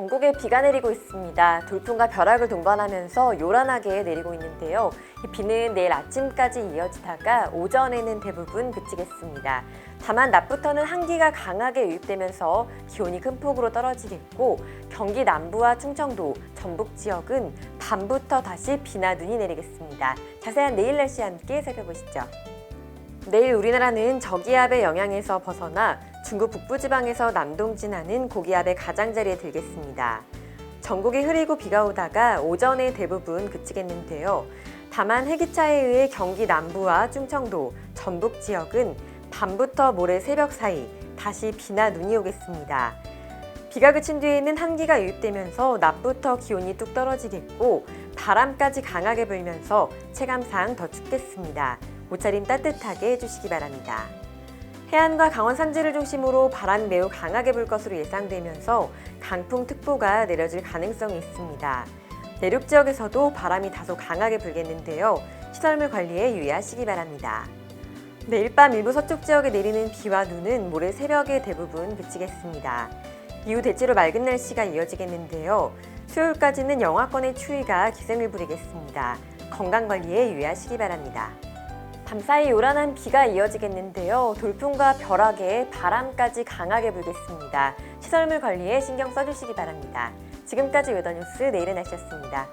전국에 비가 내리고 있습니다. 돌풍과 벼락을 동반하면서 요란하게 내리고 있는데요. 이 비는 내일 아침까지 이어지다가 오전에는 대부분 그치겠습니다. 다만 낮부터는 한기가 강하게 유입되면서 기온이 큰 폭으로 떨어지겠고 경기 남부와 충청도, 전북 지역은 밤부터 다시 비나 눈이 내리겠습니다. 자세한 내일 날씨 함께 살펴보시죠. 내일 우리나라는 저기압의 영향에서 벗어나 중국 북부지방에서 남동진하는 고기압의 가장자리에 들겠습니다. 전국이 흐리고 비가 오다가 오전에 대부분 그치겠는데요. 다만 해기차에 의해 경기 남부와 충청도, 전북 지역은 밤부터 모레 새벽 사이 다시 비나 눈이 오겠습니다. 비가 그친 뒤에는 한기가 유입되면서 낮부터 기온이 뚝 떨어지겠고 바람까지 강하게 불면서 체감상 더 춥겠습니다. 옷차림 따뜻하게 해주시기 바랍니다. 해안과 강원 산지를 중심으로 바람이 매우 강하게 불 것으로 예상되면서 강풍특보가 내려질 가능성이 있습니다. 내륙 지역에서도 바람이 다소 강하게 불겠는데요. 시설물 관리에 유의하시기 바랍니다. 내일 밤 일부 서쪽 지역에 내리는 비와 눈은 모레 새벽에 대부분 그치겠습니다. 이후 대체로 맑은 날씨가 이어지겠는데요. 수요일까지는 영하권의 추위가 기승을 부리겠습니다. 건강 관리에 유의하시기 바랍니다. 밤사이 요란한 비가 이어지겠는데요. 돌풍과 벼락에 바람까지 강하게 불겠습니다. 시설물 관리에 신경 써주시기 바랍니다. 지금까지 웨더뉴스 내일의 날씨였습니다.